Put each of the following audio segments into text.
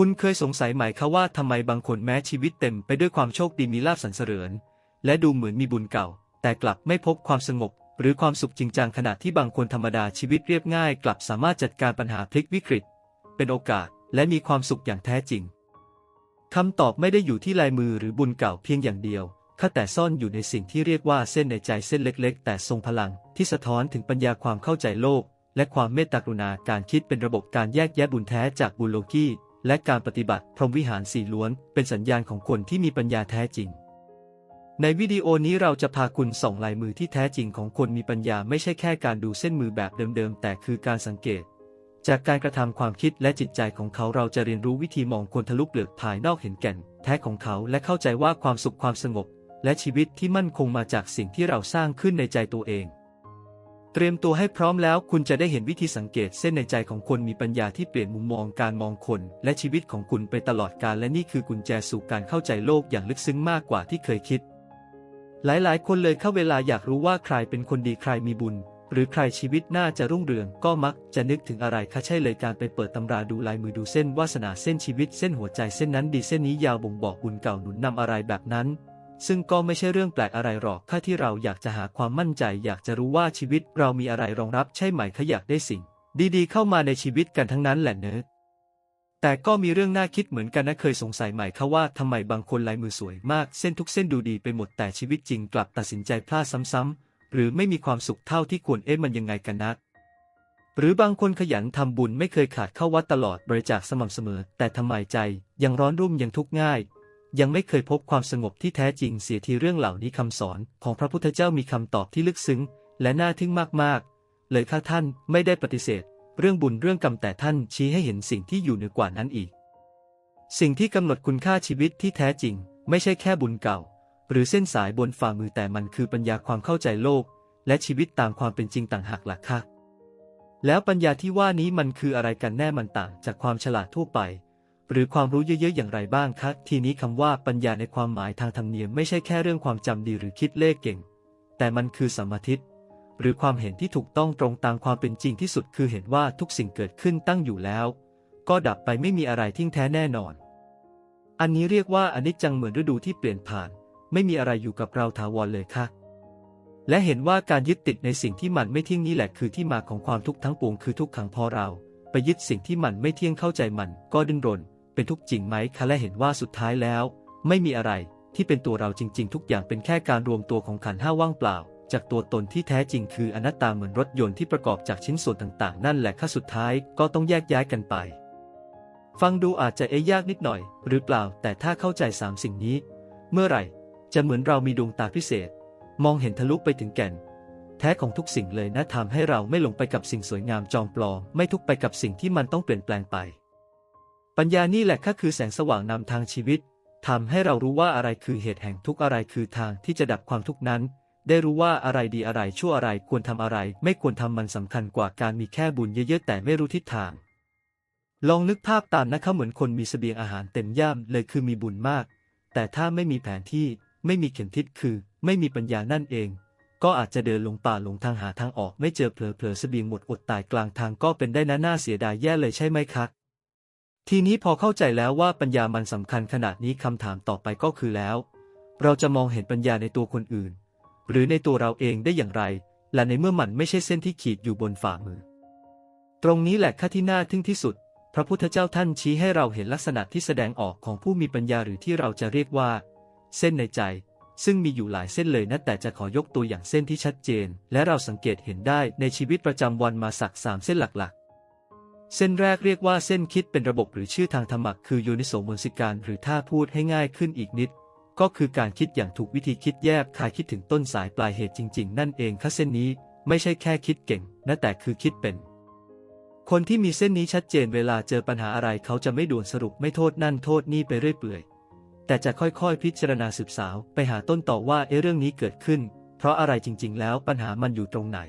คุณเคยสงสัยไหมคะว่าทำไมบางคนแม้ชีวิตเต็มไปด้วยความโชคดีมีลาภสรรเสริญ และดูเหมือนมีบุญเก่า แต่กลับไม่พบความสงบ หรือความสุขจริงจังขณะที่บางคนธรรมดาชีวิตเรียบง่าย กลับสามารถจัดการปัญหาพลิกวิกฤต เป็นโอกาสและมีความสุขอย่างแท้จริงคำตอบไม่ได้อยู่ที่ลายมือหรือบุญเก่าเพียงอย่างเดียวข้าแต่ซ่อนอยู่ในสิ่งที่เรียกว่าเส้นในใจเส้นเล็ก ๆ แต่ทรงพลังที่สะท้อนถึงปัญญาความเข้าใจโลก และความเมตตากรุณาการคิดเป็นระบบการแยกแยะบุญแท้จากบุญโลกี และการปฏิบัติพรหมวิหารสี่ล้วนเป็นสัญญาณของคนที่มีปัญญาแท้จริง ในวิดีโอนี้เราจะพาคุณส่องลายมือที่แท้จริงของคนมีปัญญาไม่ใช่แค่การดูเส้นมือแบบเดิมๆ แต่คือการสังเกต จากการกระทำความคิดและจิตใจของเขาเราจะเรียนรู้วิธีมองคนทะลุเปลือกภายนอกเห็นแก่น แท้ของเขาและเข้าใจว่าความสุขความสงบ และชีวิตที่มั่นคงมาจากสิ่งที่เราสร้างขึ้นในใจตัวเอง เตรียมตัวให้พร้อมแล้วคุณจะได้เห็นวิธีสังเกตเส้นในใจของคนมีปัญญาที่เปลี่ยนมุมมองการมองคน และชีวิตของคุณไปตลอดกาลและนี่คือกุญแจสู่การเข้าใจโลกอย่างลึกซึ้งมากกว่าที่เคยคิด หลายๆ คนเลยเข้าเวลาอยากรู้ว่าใครเป็นคนดีใครมีบุญ หรือใครชีวิตน่าจะรุ่งเรือง ก็มักจะนึกถึงอะไรคะใช่เลยการไปเปิดตำราดูลายมือดูเส้นวาสนาเส้นชีวิตเส้นหัวใจเส้นนั้นดีเส้นนี้ยาวบ่งบอกบุญเก่าหนุนนำอะไรแบบนั้น ซึ่งก็ไม่ใช่เรื่องแปลกอะไรหรอกถ้าที่เราอยากจะหาความมั่นใจ อยากจะรู้ว่าชีวิตเรามีอะไรรองรับใช่ไหมคะอยากได้สิ่ง ดีๆ เข้ามาในชีวิตกันทั้งนั้นแหละเนอะแต่ก็มีเรื่องน่าคิดเหมือนกันนะเคยสงสัยไหมคะว่าทำไมบางคนลายมือสวยมาก เส้นทุกเส้นดูดีไปหมดแต่ชีวิตจริงกลับตัดสินใจพลาดซ้ำๆหรือไม่มีความสุขเท่าที่ควรเอ๊ะมันยังไงกันนะหรือบางคนขยันทำบุญไม่เคยขาดเข้าวัดตลอดบริจาคสม่ำเสมอ แต่ทำไมใจยังร้อนรุ่มยังทุกข์ง่าย ยังไม่เคยพบความสงบที่แท้จริงเสียทีเรื่องเหล่านี้คำสอนของพระพุทธเจ้ามีคำตอบที่ลึกซึ้ง และน่าทึ่งมากๆ เลยข้าท่านไม่ได้ปฏิเสธ เรื่องบุญเรื่องกรรมแต่ท่านชี้ให้เห็นสิ่งที่อยู่เหนือกว่านั้นอีก สิ่งที่กำหนดคุณค่าชีวิตที่แท้จริง ไม่ใช่แค่บุญเก่า หรือเส้นสายบนฝ่ามือแต่มันคือปัญญาความเข้าใจโลก และชีวิตตามความเป็นจริงต่างหากล่ะค่ะแล้วปัญญาที่ว่านี้มันคืออะไรกันแน่มันต่างจากความฉลาดทั่วไป หรือความรู้เยอะๆอย่างไรบ้างคะ ทีนี้คำว่าปัญญาในความหมายทางธรรมเนียมไม่ใช่แค่เรื่องความจำดีหรือคิดเลขเก่ง แต่มันคือสมมาธิฏหรือความเห็นที่ถูกต้องตรงตามความเป็นจริงที่สุดคือเห็นว่าทุกสิ่งเกิดขึ้นตั้งอยู่แล้ว ก็ดับไปไม่มีอะไรทิ้งแท้แน่นอน อันนี้เรียกว่าอนิจจังเหมือนฤดูที่เปลี่ยนผ่าน ไม่มีอะไรอยู่กับเราถาวรเลยค่ะ และเห็นว่าการยึดติดในสิ่งที่มันไม่เที่ยงนี้แหละคือที่มาของความทุกข์ทั้งปวงคือทุกขังพอเรา ไปยึดสิ่งที่มันไม่เที่ยงเข้าใจมันก็ดิ้นรน เป็นทุกข์จริงไหมคะและเห็นว่าสุดท้ายแล้ว ไม่มีอะไรที่เป็นตัวเราจริง ๆ ทุกอย่างเป็นแค่การรวมตัวของขันห้าว่างเปล่า จากตัวตนที่แท้จริงคืออนัตตาเหมือนรถยนต์ที่ประกอบจากชิ้นส่วนต่างๆ นั่นแหละขั้นสุดท้ายก็ต้องแยกย้ายกันไป ฟังดูอาจจะเอะยากนิดหน่อย หรือเปล่า แต่ถ้าเข้าใจสามสิ่งนี้ เมื่อไหร่ จะเหมือนเรามีดวงตาพิเศษ มองเห็นทะลุไปถึงแก่นแท้ของทุกสิ่งเลยนะทำให้เราไม่หลงไปกับสิ่งสวยงามจอมปลอม ไม่ทุกไปกับสิ่งที่มันต้องเปลี่ยนแปลงไป ปัญญานี่แหละก็คือแสงสว่างนำทางชีวิตทำให้เรารู้ว่าอะไรคือเหตุแห่งทุกข์อะไรคือทางที่จะดับความทุกข์นั้น ได้รู้ว่าอะไรดีอะไรชั่วอะไรควรทำอะไร ไม่ควรทำมันสำคัญกว่าการมีแค่บุญเยอะๆแต่ไม่รู้ทิศทาง ลองนึกภาพตามนะคะเหมือนคนมีเสบียงอาหารเต็มย่ามเลยคือมีบุญมาก แต่ถ้าไม่มีแผนที่ไม่มีเข็มทิศคือ ไม่มีปัญญานั่นเอง ก็อาจจะเดินลงป่าหลงทางหาทางออกไม่เจอเผลอเผลอเสบียงหมดอดตายกลางทางก็เป็นได้นะน่าเสียดายแย่เลยใช่ไหมคะ ทีนี้พอเข้าใจแล้วว่าปัญญามันสำคัญขนาดนี้คำถามต่อไปก็คือแล้ว เราจะมองเห็นปัญญาในตัวคนอื่น หรือในตัวเราเองได้อย่างไร และในเมื่อมันไม่ใช่เส้นที่ขีดอยู่บนฝ่ามือ ตรงนี้แหละค่าที่น่าทึ่งที่สุด พระพุทธเจ้าท่านชี้ให้เราเห็นลักษณะที่แสดงออกของผู้มีปัญญาหรือที่เราจะเรียกว่า เส้นในใจ ซึ่งมีอยู่หลายเส้นเลยนะแต่จะขอยกตัวอย่างเส้นที่ชัดเจน และเราสังเกตเห็นได้ในชีวิตประจำวันมาสักสามเส้นหลัก เส้นแรกเรียกว่าเส้นคิดเป็นระบบหรือชื่อทางธรรมะคือโยนิโสมนสิการ หรือถ้าพูดให้ง่ายขึ้นอีกนิด ก็คือการคิดอย่างถูกวิธีคิดแยบคายคิดถึงต้นสายปลายเหตุจริง ๆ นั่นเองค่ะเส้นนี้ไม่ใช่แค่คิดเก่งนะแต่คือคิดเป็น คนที่มีเส้นนี้ชัดเจนเวลาเจอปัญหาอะไรเขาจะไม่ด่วนสรุปไม่โทษนั่นโทษนี่ไปเรื่อยเปื่อย แต่จะค่อยๆ พิจารณาสืบสาว ไปหาต้นต่อว่าเอเรื่องนี้เกิดขึ้น เพราะอะไรจริง ๆ แล้วปัญหามันอยู่ตรงไหน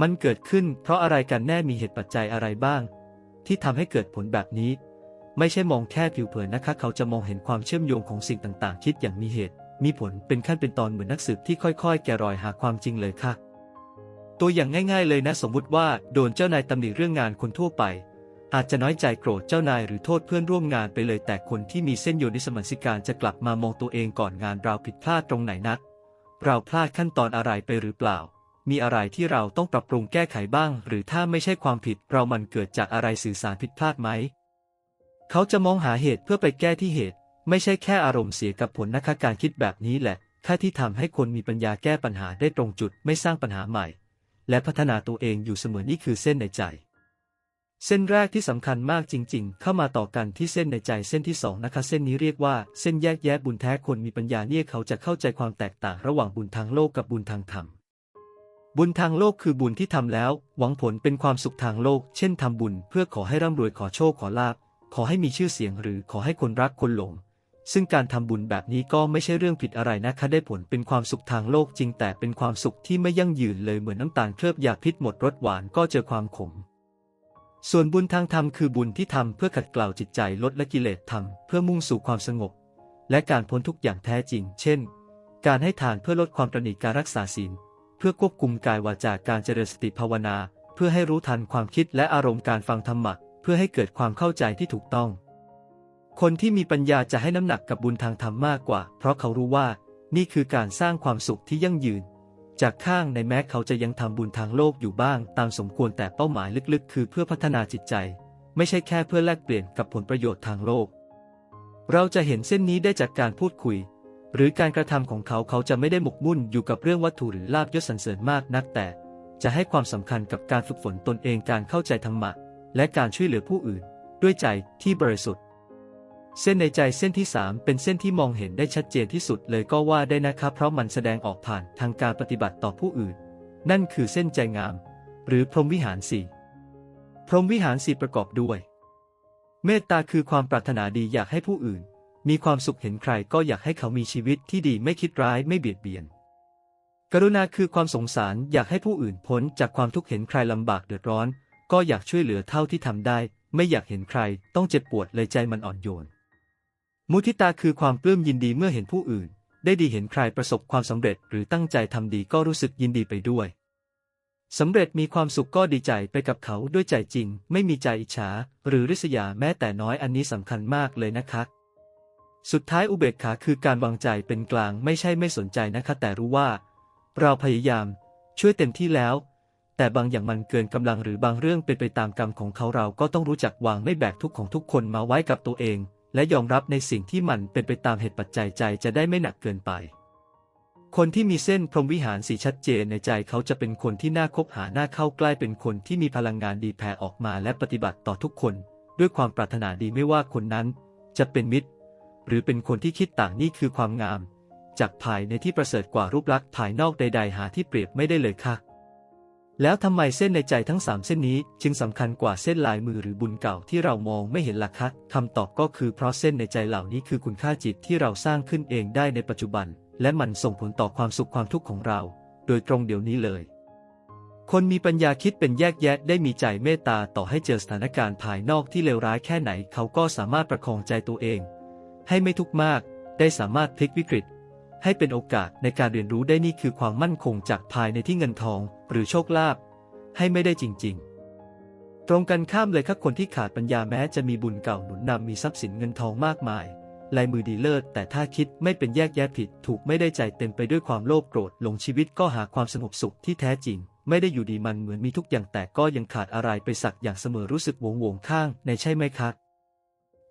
มันเกิดขึ้นเพราะอะไรกันแน่มีเหตุปัจจัยอะไรบ้าง ที่ทำให้เกิดผลแบบนี้ ไม่ใช่มองแค่ผิวเผินนะคะ เขาจะมองเห็นความเชื่อมโยงของสิ่งต่างๆ คิดอย่างมีเหตุ มีผลเป็นขั้นเป็นตอนเหมือนนักสืบที่ค่อยๆ แกะรอยหาความจริงเลยค่ะ ตัวอย่างง่าย ๆ เลยนะ สมมุติว่าโดนเจ้านายตำหนิเรื่องงานคนทั่วไป อาจจะน้อยใจโกรธเจ้านายหรือโทษเพื่อนร่วมงานไปเลยแต่คนที่มีเส้นโยนิสมนสิการจะกลับมามองตัวเองก่อนงานเราผิดพลาดตรงไหนนัก เราพลาดขั้นตอนอะไรไปหรือเปล่า มีอะไรที่เราต้องปรับปรุงแก้ไขบ้าง หรือถ้าไม่ใช่ความผิดเรามันเกิดจากอะไรสื่อสารผิดพลาดไหม เขาจะมองหาเหตุเพื่อไปแก้ที่เหตุ ไม่ใช่แค่อารมณ์เสียกับผลนะคะการคิดแบบนี้แหละค่าที่ทำให้คนมีปัญญาแก้ปัญหาได้ตรงจุดไม่สร้างปัญหาใหม่ และพัฒนาตัวเองอยู่เสมอนี่คือเส้นในใจ เส้นแรกที่สำคัญมากจริง ๆ เข้ามาต่อกันที่เส้นในใจเส้นที่สองนะคะเส้นนี้เรียกว่าเส้นแยกแยะบุญแท้คนมีปัญญาเนี่ยเขาจะเข้าใจความแตกต่างระหว่างบุญทางโลกกับบุญทางธรรม บุญทางโลกคือบุญที่ทำแล้ว หวังผลเป็นความสุขทางโลก เช่นทำบุญเพื่อขอให้ร่ำรวยขอโชคขอลาบขอให้มีชื่อเสียงหรือขอให้คนรักคนหลง ซึ่งการทำบุญแบบนี้ก็ไม่ใช่เรื่องผิดอะไรนะคะได้ผลเป็นความสุขทางโลกจริงแต่เป็นความสุขที่ไม่ยั่งยืนเลยเหมือนน้ำตาลเคลือบยาพิษหมดรสหวานก็เจอความขม ส่วนบุญทางธรรมคือบุญที่ทำเพื่อขัดเกลาจิตใจลดและกิเลสทำเพื่อมุ่งสู่ความสงบ และการพ้นทุกอย่างแท้จริง เช่น การให้ทานเพื่อลดความตระหนีการรักษาศีล เพื่อควบคุมกายวาจาการเจริญสติภาวนา เพื่อให้รู้ทันความคิดและอารมณ์การฟังธรรมะเพื่อให้เกิดความเข้าใจที่ถูกต้อง คนที่มีปัญญาจะให้น้ำหนักกับบุญทางธรรมมากกว่า เพราะเขารู้ว่า นี่คือการสร้างความสุขที่ยั่งยืน จากข้างในแม้เขาจะยังทำบุญทางโลกอยู่บ้าง ตามสมควรแต่เป้าหมายลึกๆ คือเพื่อพัฒนาจิตใจ ไม่ใช่แค่เพื่อแลกเปลี่ยนกับผลประโยชน์ทางโลก เราจะเห็นเส้นนี้ได้จากการพูดคุย หรือการกระทำของเขาเขาจะไม่ได้หมกมุ่นอยู่กับเรื่องวัตถุหรือลาบยศสรรเสริญมากนักแต่ จะให้ความสำคัญกับการฝึกฝนตนเองการเข้าใจธรรมะ และการช่วยเหลือผู้อื่น ด้วยใจที่บริสุทธิ์ เส้นในใจเส้นที่ 3 เป็นเส้นที่มองเห็นได้ชัดเจนที่สุดเลยก็ว่าได้นะครับ เพราะมันแสดงออกผ่านทางการปฏิบัติต่อผู้อื่น นั่นคือเส้นใจงาม หรือพรหมวิหารสี่พรหมวิหารสี่ประกอบด้วย เมตตาคือความปรารถนาดีอยากให้ผู้อื่น มีความสุขเห็นใครก็อยากให้เขามีชีวิตที่ดีไม่คิดร้ายไม่เบียดเบียน กรุณาคือความสงสารอยากให้ผู้อื่นพ้นจากความทุกข์เห็นใครลำบากเดือดร้อน ก็อยากช่วยเหลือเท่าที่ทำได้ ไม่อยากเห็นใครต้องเจ็บปวดเลยใจมันอ่อนโยน มุทิตาคือความปลื้มยินดีเมื่อเห็นผู้อื่น ได้ดีเห็นใครประสบความสำเร็จหรือตั้งใจทำดีก็รู้สึกยินดีไปด้วยสำเร็จมีความสุขก็ดีใจไปกับเขาด้วยใจจริง ไม่มีใจอิจฉาหรือริษยาแม้แต่น้อยอันนี้สำคัญมากเลยนะคะ สุดท้ายอุเบกขาคือการวางใจเป็นกลางไม่ใช่ไม่สนใจนะคะ แต่รู้ว่า เราพยายามช่วยเต็มที่แล้ว แต่บางอย่างมันเกินกำลังหรือบางเรื่องเป็นไปตามกรรมของเขาเราก็ต้องรู้จักวางไม่แบกทุกของทุกคนมาไว้กับตัวเอง และยอมรับในสิ่งที่มันเป็นไปตามเหตุปัจจัยใจจะได้ไม่หนักเกินไป คนที่มีเส้นพรหมวิหารสีชัดเจนในใจเขาจะเป็นคนที่น่าคบหาน่าเข้าใกล้เป็นคนที่มีพลังงานดีแผ่ออกมาและปฏิบัติต่อทุกคน ด้วยความปรารถนาดีไม่ว่าคนนั้น จะเป็นมิตร หรือเป็นคนที่คิดต่างนี่คือความงาม จากภายในที่ประเสริฐกว่ารูปลักษณ์ภายนอกใด ๆ หาที่เปรียบไม่ได้เลยค่ะ แล้วทำไมเส้นในใจทั้งสามเส้นนี้ จึงสำคัญกว่าเส้นลายมือหรือบุญเก่าที่เรามองไม่เห็นล่ะคะคำตอบก็คือเพราะเส้นในใจเหล่านี้คือคุณค่าจิตที่เราสร้างขึ้นเองได้ในปัจจุบัน และมันส่งผลต่อความสุขความทุกข์ของเรา โดยตรงเดี๋ยวนี้เลยคนมีปัญญาคิดเป็นแยกแยะได้มีใจเมตตาต่อให้เจอสถานการณ์ภายนอกที่เลวร้ายแค่ไหน เขาก็สามารถประคองใจตัวเอง ให้ไม่ทุกข์มาก ได้สามารถพลิกวิกฤต ให้เป็นโอกาสในการเรียนรู้ได้นี่คือความมั่นคงจากภายในที่เงินทอง หรือโชคลาภให้ไม่ได้จริง ๆตรงกันข้ามเลยครับคนที่ขาดปัญญาแม้จะมีบุญเก่าหนุนนำมีทรัพย์สินเงินทองมากมาย ลายมือดีเลิศแต่ถ้าคิดไม่เป็นแยกแยะผิด ถูกไม่ได้ใจเต็มไปด้วยความโลภโกรธหลงชีวิตก็หาความสงบสุขที่แท้จริง ไม่ได้อยู่ดีมันเหมือนมีทุกอย่างแต่ก็ยังขาดอะไรไปสักอย่างเสมอรู้สึกวงวงข้างในใช่ไหมครับ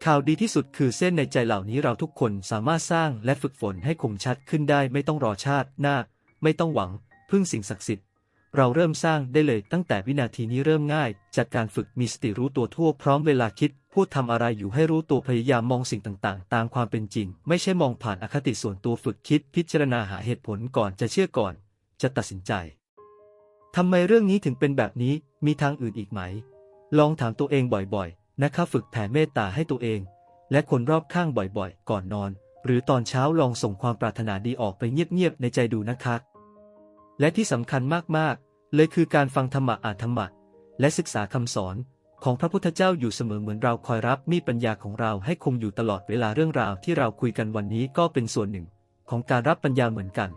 ข่าวดีที่สุดคือเส้นในใจเหล่านี้เราทุกคนสามารถสร้างและฝึกฝนให้คมชัดขึ้นได้ไม่ต้องรอชาติหน้า ไม่ต้องหวัง พึ่งสิ่งศักดิ์สิทธิ์ เราเริ่มสร้างได้เลยตั้งแต่วินาทีนี้เริ่มง่าย จากการฝึกมีสติรู้ตัวทั่วพร้อมเวลาคิด พูดทำอะไรอยู่ให้รู้ตัวพยายามมองสิ่งต่างๆ ตามความเป็นจริง ไม่ใช่มองผ่านอคติส่วนตัวฝึกคิด พิจารณาหาเหตุผลก่อนจะเชื่อก่อน จะตัดสินใจทำไมเรื่องนี้ถึงเป็นแบบนี้มีทางอื่นอีกไหม ลองถามตัวเองบ่อยๆ นะครับฝึกแผ่เมตตาให้ตัวเอง และคนรอบข้างบ่อยๆ ก่อนนอน หรือตอนเช้าลองส่งความปรารถนาดีออกไปเงียบๆในใจดูนะครับและที่สำคัญมากๆ เลยคือการฟังธรรมะอ่านธรรมะและศึกษาคำสอนของพระพุทธเจ้าอยู่เสมอเหมือนเราคอยรับมีปัญญาของเราให้คงอยู่ตลอดเวลาเรื่องราวที่เราคุยกันวันนี้ก็เป็นส่วนหนึ่ง ของการรับปัญญาเหมือนกัน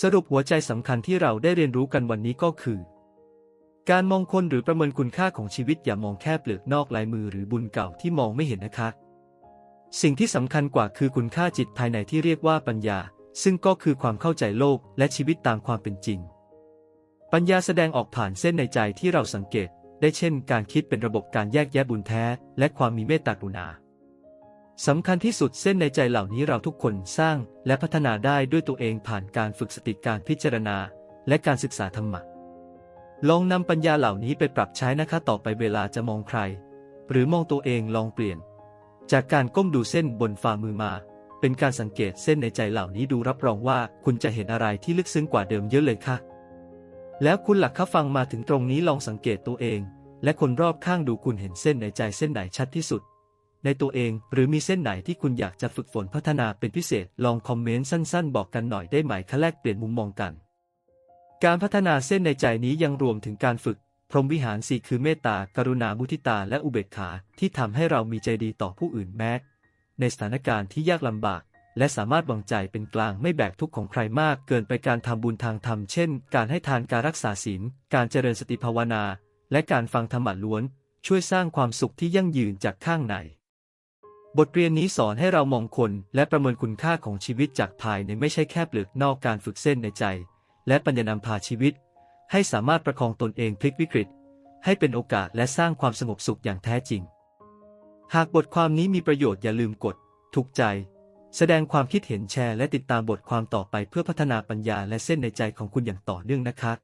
สรุปหัวใจสำคัญที่เราได้เรียนรู้กันวันนี้ก็คือ การมองคนหรือประเมินคุณค่าของชีวิตอย่ามองแค่เปลือกนอกลายมือหรือบุญเก่าที่มองไม่เห็นนะคะ สิ่งที่สำคัญกว่าคือคุณค่าจิตภายในที่เรียกว่าปัญญา ซึ่งก็คือความเข้าใจโลกและชีวิตตามความเป็นจริง ปัญญาแสดงออกผ่านเส้นในใจที่เราสังเกต ได้เช่น การคิดเป็นระบบการแยกแยะบุญแท้ และความมีเมตตากรุณาสำคัญที่สุดเส้นในใจเหล่านี้เราทุกคนสร้างและพัฒนาได้ด้วยตัวเองผ่านการฝึกสติการพิจารณา และการศึกษาธรรมะ ลองนำปัญญาเหล่านี้ไปปรับใช้นะคะต่อไปเวลาจะมองใคร หรือมองตัวเองลองเปลี่ยน จากการก้มดูเส้นบนฝ่ามือมา เป็นการสังเกตเส้นในใจเหล่านี้ดูรับรองว่าคุณจะเห็นอะไรที่ลึกซึ้งกว่าเดิมเยอะเลยค่ะ แล้วคุณหลักข้าฟังมาถึงตรงนี้ลองสังเกตตัวเอง และคนรอบข้างดูคุณเห็นเส้นในใจเส้นไหนชัดที่สุด ในตัวเองหรือมีเส้นไหนที่คุณอยากจะฝึกฝนพัฒนาเป็นพิเศษ ลองคอมเมนต์สั้นๆ บอกกันหน่อยได้ไหมคะแลกเปลี่ยนมุมมองกัน การพัฒนาเส้นในใจนี้ยังรวมถึงการฝึก พรหมวิหารสี่คือเมตตา กรุณา มุทิตา และอุเบกขา ที่ทำให้เรามีใจดีต่อผู้อื่นแม้ ในสถานการณ์ที่ยากลำบาก และสามารถวางใจเป็นกลางไม่แบกทุกข์ของใครมากเกินไปการทำบุญทางธรรม เช่น การให้ทาน การรักษาศีล การเจริญสติภาวนา และการฟังธรรมะล้วน ช่วยสร้างความสุขที่ยั่งยืนจากข้างใน บทเรียนนี้สอนให้เรามองคน และประเมินคุณค่าของชีวิตจากภายในไม่ใช่แค่เปลือกนอกการฝึกเส้นในใจ และปัญญานำพาชีวิต ให้สามารถประคองตนเองพลิกวิกฤต ให้เป็นโอกาสและสร้างความสงบสุขอย่างแท้จริง หากบทความนี้มีประโยชน์อย่าลืมกด ถูกใจ แสดงความคิดเห็นแชร์และติดตามบทความต่อไปเพื่อพัฒนาปัญญาและเส้นในใจของคุณอย่างต่อเนื่องนะครับ